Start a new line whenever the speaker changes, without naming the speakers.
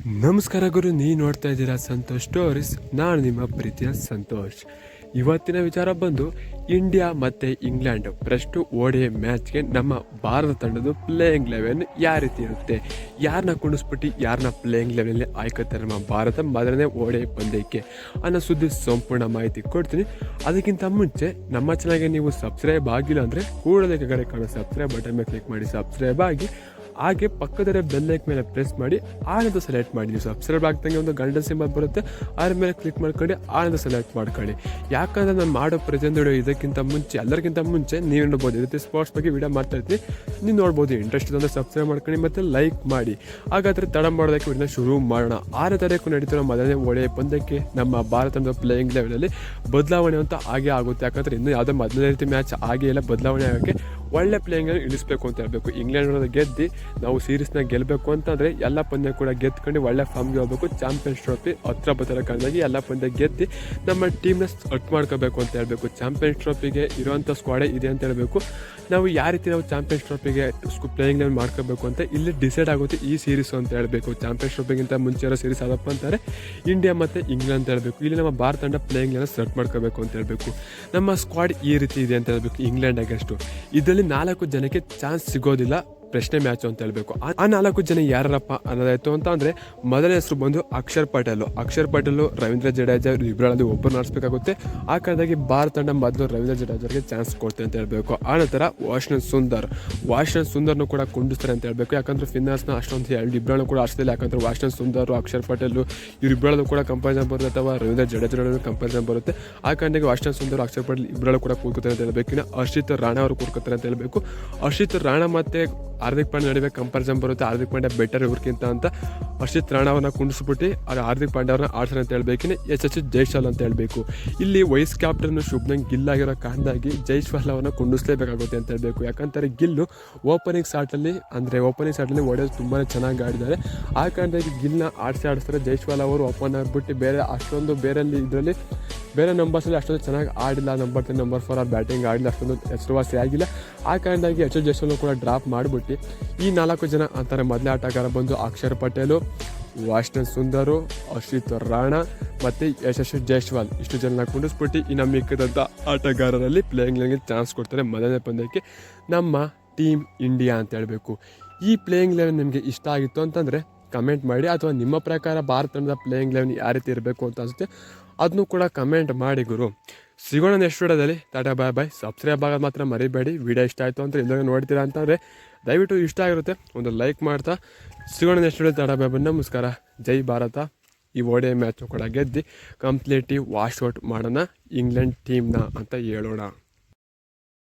ನಮಸ್ಕಾರ ಗುರು ನೀವು ನೋಡ್ತಾ ಇದ್ದೀರಾ ಸಂತೋಷ್ ಸ್ಟೋರೀಸ್. ನಾನು ನಿಮ್ಮ ಪ್ರೀತಿಯ ಸಂತೋಷ್. ಇವತ್ತಿನ ವಿಚಾರ ಬಂದು ಇಂಡಿಯಾ ಮತ್ತು ಇಂಗ್ಲೆಂಡ್ ಫಸ್ಟ್ ಓಡಿಯ ಮ್ಯಾಚ್ಗೆ ನಮ್ಮ ಭಾರತ ತಂಡದ ಪ್ಲೇಯಿಂಗ್ ಲೆವೆನ್ ಯಾವ ರೀತಿ ಇರುತ್ತೆ? ಯಾರನ್ನ ಕುಣಿಸ್ಬಿಟ್ಟು ಯಾರನ್ನ ಪ್ಲೇಯಿಂಗ್ ಲೆವೆನಲ್ಲಿ ಆಯ್ಕೋತಾರೆ ನಮ್ಮ ಭಾರತ? ಮೊದಲನೇ ಓಡಿಯ ಪಂದ್ಯಕ್ಕೆ ಅನ್ನೋ ಸುದ್ದಿ ಸಂಪೂರ್ಣ ಮಾಹಿತಿ ಕೊಡ್ತೀನಿ. ಅದಕ್ಕಿಂತ ಮುಂಚೆ ನಮ್ಮ ಚಾನಲ್ಗೆ ನೀವು ಸಬ್ಸ್ಕ್ರೈಬ್ ಆಗಿಲ್ಲ ಅಂದರೆ ಕೂಡಲೇ ಕೆಳಗಡೆ ಕಾಣೋ ಸಬ್ಸ್ಕ್ರೈಬ್ ಬಟನ್ ಮೇಲೆ ಕ್ಲಿಕ್ ಮಾಡಿ. ಸಬ್ಸ್ಕ್ರೈಬ್ ಆಗಿ ಹಾಗೆ ಬೆಲ್ ಬೆಲ್ಲೈಕ್ ಮೇಲೆ ಪ್ರೆಸ್ ಮಾಡಿ ಆನಂದ ಸೆಲೆಕ್ಟ್ ಮಾಡಿ ನೀವು ಸಬ್ಸ್ಕ್ರೈಬ್ ಆಗ್ದಂಗೆ ಒಂದು ಗಂಡನ್ ಸಿಂಬಲ್ ಬರುತ್ತೆ. ಅದ್ರ ಮೇಲೆ ಕ್ಲಿಕ್ ಮಾಡ್ಕೊಂಡು ಆನಂದ ಸೆಲೆಕ್ಟ್ ಮಾಡ್ಕೊಳ್ಳಿ. ಯಾಕಂದ್ರೆ ನಾನು ಮಾಡೋ ಪ್ರತಿಯೊಂದು ವಿಡಿಯೋ ಇದಕ್ಕಿಂತ ಮುಂಚೆ, ಎಲ್ಲರಿಗಿಂತ ಮುಂಚೆ ನೀವು ನೋಡ್ಬೋದು. ಇದಕ್ಕೆ ಸ್ಪೋರ್ಟ್ಸ್ ಬಗ್ಗೆ ವಿಡಿಯೋ ಮಾಡ್ತಾ ಇರ್ತೀನಿ ನೀವು ನೋಡ್ಬೋದು ಇಂಟ್ರೆಸ್ಟ್ ಅಂದರೆ ಸಬ್ಸ್ಕ್ರೈಬ್ ಮಾಡ್ಕೊಂಡು ಮತ್ತು ಲೈಕ್ ಮಾಡಿ. ಹಾಗಾದ್ರೆ ತಡ ಮಾಡೋದಕ್ಕೆ ವಿಡಿಯೋನ ಶುರು ಮಾಡೋಣ. ಆರು ತಾರೀಕು ನಡೀತಿರೋ ಮೊದಲನೇ ಒಳ್ಳೆಯ ಪಂದ್ಯಕ್ಕೆ ನಮ್ಮ ಭಾರತದ ಪ್ಲೇಯಿಂಗ್ ಲೆವೆಲಲ್ಲಿ ಬದಲಾವಣೆ ಅಂತ ಹಾಗೆ ಆಗುತ್ತೆ. ಯಾಕಂದರೆ ಇನ್ನೂ ಯಾವುದೋ ಮೊದಲನೇ ರೀತಿ ಮ್ಯಾಚ್ ಹಾಗೆ ಇಲ್ಲ ಬದಲಾವಣೆ ಆಗೋಕ್ಕೆ ಒಳ್ಳೆ ಪ್ಲೇಯಿಂಗ್ ಇಳಿಸ್ಬೇಕು ಅಂತ ಹೇಳಬೇಕು. ಇಂಗ್ಲೆಂಡ್ ಗೆದ್ದು ನಾವು ಸೀರೀಸ್ನ ಗೆಲ್ಲಬೇಕು ಅಂತಂದರೆ ಎಲ್ಲ ಪಂದ್ಯ ಕೂಡ ಗೆದ್ಕೊಂಡು ಒಳ್ಳೆ ಫಾರ್ಮ್ಗೆ ಹೋಗಬೇಕು ಚಾಂಪಿಯನ್ಸ್ ಟ್ರೋಫಿ ಹತ್ರ ಬತ್ತರ ಕಾರಣವಾಗಿ ಎಲ್ಲ ಪಂದ್ಯ ಗೆದ್ದು ನಮ್ಮ ಟೀಮ್ನ ಅಟ್ ಮಾಡ್ಕೋಬೇಕು ಅಂತ ಹೇಳಬೇಕು. ಚಾಂಪಿಯನ್ಸ್ ಟ್ರೋಫಿಗೆ ಇರುವಂಥ ಸ್ಕ್ವಾಡೇ ಇದೆ ಅಂತ ಹೇಳಬೇಕು. ನಾವು ಯಾವ ರೀತಿ ನಾವು ಚಾಂಪಿಯನ್ಸ್ ಟ್ರೋಫಿಗೆ ಪ್ಲೇಯಿಂಗ್ ಲೆವೆಲ್ ಮಾಡ್ಕೋಬೇಕು ಅಂತ ಇಲ್ಲಿ ಡಿಸೈಡ್ ಆಗುತ್ತೆ ಈ ಸೀರೀಸ್ ಅಂತ ಹೇಳಬೇಕು. ಚಾಂಪಿಯನ್ಸ್ ಟ್ರೋಫಿಗಿಂತ ಮುಂಚೆ ಇರೋ ಸೀರೀಸ್ ಅದಪ್ಪ ಅಂತಾರೆ ಇಂಡಿಯಾ ಮತ್ತು ಇಂಗ್ಲೆಂಡ್ ಅಂತ ಹೇಳಬೇಕು. ಇಲ್ಲಿ ನಮ್ಮ ಭಾರತ ತಂಡ ಪ್ಲೇಯಿಂಗ್ ಲೆವೆಲ್ ಸೆಟ್ ಮಾಡ್ಕೋಬೇಕು ಅಂತ ಹೇಳಬೇಕು. ನಮ್ಮ ಸ್ಕ್ವಾಡ್ ಈ ರೀತಿ ಇದೆ ಅಂತ ಹೇಳಬೇಕು ಇಂಗ್ಲೆಂಡ್ ಅಗೇನ್ಸ್ಟು ಇದರಲ್ಲಿ ನಾಲ್ಕು ಜನಕ್ಕೆ ಚಾನ್ಸ್ ಸಿಗೋದಿಲ್ಲ. ಪ್ರಶ್ನೆ ಮ್ಯಾಚು ಅಂತ ಹೇಳಬೇಕು. ಆ- ನಾಲ್ಕು ಜನ ಯಾರಪ್ಪ ಅನ್ನೋದಾಯ್ತು ಅಂತ ಅಂದರೆ ಮೊದಲ ಹೆಸರು ಬಂದು ಅಕ್ಷರ್ ಪಟೇಲ್. ಅಕ್ಷರ್ ಪಟೇಲ್, ರವೀಂದ್ರ ಜಡೇಜಾ ಇಬ್ಬರಲ್ಲಿ ಒಬ್ಬರು ನಡೆಸಬೇಕಾಗುತ್ತೆ. ಆ ಕಾರಣದಾಗಿ ಭಾರತ ತಂಡ ಮೊದಲು ರವೀಂದ್ರ ಜಡೇಜರಿಗೆ ಚಾನ್ಸ್ ಕೊಡ್ತೆ ಅಂತ ಹೇಳಬೇಕು. ಆ ನಂತರ ವಾಷನ್ ಸುಂದರ್. ವಾಷನ್ ಸುಂದರ್ನು ಕೂಡ ಕುಂಡಿಸ್ತಾರೆ ಅಂತ ಹೇಳಬೇಕು. ಯಾಕಂದ್ರೆ ಫಿನ್ನರ್ಸ್ನ ಅಷ್ಟೊಂದು ಎರಡು ಇಬ್ಬರನ್ನು ಕೂಡ ಆಡ್ಸ್ತಿಲ್ಲ. ಯಾಕಂದ್ರೆ ವಾಷನ್ ಸುಂದರ್, ಅಕ್ಷರ್ ಪಟೇಲ್ ಇವರಿಬ್ಬರಲ್ಲೂ ಕೂಡ ಕಂಪಾರಿಸನ್ ಬರುತ್ತೆ ಅಥವಾ ರವೀಂದ್ರ ಜಡೇಜರನ್ನು ಕಂಪಾರಿಸನ್ ಬರುತ್ತೆ. ಆ ಕಾರಣಕ್ಕೆ ವಾಷನ್ ಸುಂದರ್, ಅಕ್ಷರ್ ಪಟೇಲ್ ಇಬ್ಬರಲ್ಲೂ ಕೂಡ ಕೂತ್ಕೋತಾರೆ ಅಂತ ಹೇಳಬೇಕು. ಇನ್ನು ಹರ್ಷಿತ್ ರಾಣಾ ಅವರು ಕೂತ್ಕೋತಾರೆ ಅಂತ ಹೇಳಬೇಕು. ಹರ್ಷಿತ್ ರಾಣಾ ಮತ್ತೆ ಹಾರ್ದಿಕ್ ಪಾಂಡ್ಯ ನಡುವೆ ಕಂಪಾರಿಸನ್ ಬರುತ್ತೆ. ಹಾರ್ದಿಕ್ ಪಾಂಡ್ಯ ಬೆಟರ್ ಇವ್ರಿಗಿಂತ ಅಂತ ಹರ್ಷಿತ್ ರಾಣಾವನ್ನ ಕುಂಡಿಸ್ಬಿಟ್ಟು, ಅದು ಹಾರ್ದಿಕ್ ಪಾಂಡ್ಯ ಅವ್ರನ್ನ ಆಡ್ಸೋಣ ಅಂತ ಹೇಳ್ಬೇಕಿನ ಎಚ್ ಎಚ್ ಜೈಶಾಲ್ ಅಂತ ಹೇಳ್ಬೇಕು. ಇಲ್ಲಿ ವೈಸ್ ಕ್ಯಾಪ್ಟನ್ ಶುಭ್ನ ಗಿಲ್ ಆಗಿರೋ ಕಾರಣದಾಗಿ ಜೈಶ್ವಾಲ್ ಅವನ್ನ ಕುಂಡಿಸ್ಲೇಬೇಕಾಗುತ್ತೆ ಅಂತ ಹೇಳ್ಬೇಕು. ಯಾಕಂತಾರೆ ಗಿಲ್ಲು ಓಪನಿಂಗ್ ಶಾಟಲ್ಲಿ ಅಂದರೆ ಓಪನಿಂಗ್ ಶಾಟಲ್ಲಿ ಹೊಡೆಯೋದು ತುಂಬಾ ಚೆನ್ನಾಗಿ ಆಡಿದ್ದಾರೆ. ಆ ಕಾರಣದಾಗಿ ಗಿಲ್ನ ಆಡಿಸಿ ಆಡಿಸ್ತಾರೆ ಜೈಶ್ವಾಲ್ ಅವರು. ಓಪನ್ ಆಗಿಬಿಟ್ಟು ಬೇರೆ ಅಷ್ಟೊಂದು ಬೇರೆ ಇದರಲ್ಲಿ ಬೇರೆ ನಂಬರ್ಸಲ್ಲಿ ಅಷ್ಟೊಂದು ಚೆನ್ನಾಗಿ ಆಡಿಲ್ಲ ನಂಬರ್ ತ್ರೀ ನಂಬರ್ ಫೋರ್ ಆ ಬ್ಯಾಟಿಂಗ್ ಆಡಿಲ್ಲ, ಅಷ್ಟೊಂದು ಹೆಸರುವಾಸಿ ಆಗಿಲ್ಲ. ಆ ಕಾರಣದಾಗಿ ಎಚ್ ಎಲ್ ಜಯಸ್ವಾಲ್ ಕೂಡ ಡ್ರಾಪ್ ಮಾಡಿಬಿಟ್ಟು. ಈ ನಾಲ್ಕು ಜನ ಅಂತಾರೆ ಮೊದಲೇ ಆಟಗಾರ ಬಂದು ಅಕ್ಷರ್ ಪಟೇಲು ವಾಷ್ಣನ್ ಸುಂದರು ಅಶ್ವಿತ್ ರಾಣಾ ಮತ್ತು ಯಶಸ್ವಿ ಜೈಸ್ವಾಲ್. ಇಷ್ಟು ಜನ ಕುಂಡಿಸ್ಬಿಟ್ಟು ಇನ್ನು ಮಿಕ್ಕಿದಂಥ ಆಟಗಾರರಲ್ಲಿ ಪ್ಲೇಯಿಂಗ್ ಲೆವೆನ್ಗೆ ಚಾನ್ಸ್ ಕೊಡ್ತಾರೆ ಮೊದಲನೇ ಪಂದ್ಯಕ್ಕೆ ನಮ್ಮ ಟೀಮ್ ಇಂಡಿಯಾ ಅಂತ ಹೇಳಬೇಕು. ಈ ಪ್ಲೇಯಿಂಗ್ ಲೆವೆನ್ ನಿಮಗೆ ಇಷ್ಟ ಆಗಿತ್ತು ಅಂತಂದರೆ ಕಮೆಂಟ್ ಮಾಡಿ, ಅಥವಾ ನಿಮ್ಮ ಪ್ರಕಾರ ಭಾರತ ತಂಡದ ಪ್ಲೇಯಿಂಗ್ ಲೆವೆನ್ ಯಾವ ರೀತಿ ಇರಬೇಕು ಅಂತ ಅನಿಸುತ್ತೆ ಅದನ್ನು ಕೂಡ ಕಮೆಂಟ್ ಮಾಡಿ ಗುರು. ಸಿಗೋಣ ನೆಕ್ಸ್ಟ್ ವಿಡಿಯೋದಲ್ಲಿ. ಟಾಟಾ ಬಾಯ್ ಬಾಯ್ ಸಬ್ಸ್ಕ್ರೈಬ್ ಆಗೋದು ಮಾತ್ರ ಮರಿಬೇಡಿ. ವಿಡಿಯೋ ಇಷ್ಟ ಆಯಿತು ಅಂತ ಎಲ್ಲರೂ ನೋಡ್ತೀರಾ ಅಂತಂದರೆ ದಯವಿಟ್ಟು ಇಷ್ಟ ಆಗಿರುತ್ತೆ, ಒಂದು ಲೈಕ್ ಮಾಡ್ತಾ. ಸಿಗೋಣ next video tata bye bye ನಮಸ್ಕಾರ. ಜೈ ಭಾರತ. ಈ ಓಡೆ ಮ್ಯಾಚು ಕೂಡ ಗೆದ್ದು ಕಂಪ್ಲೀಟ್ಲಿ ವಾಶ್ ಔಟ್ ಮಾಡೋಣ ಇಂಗ್ಲೆಂಡ್ ಟೀಮ್ನ ಅಂತ ಹೇಳೋಣ.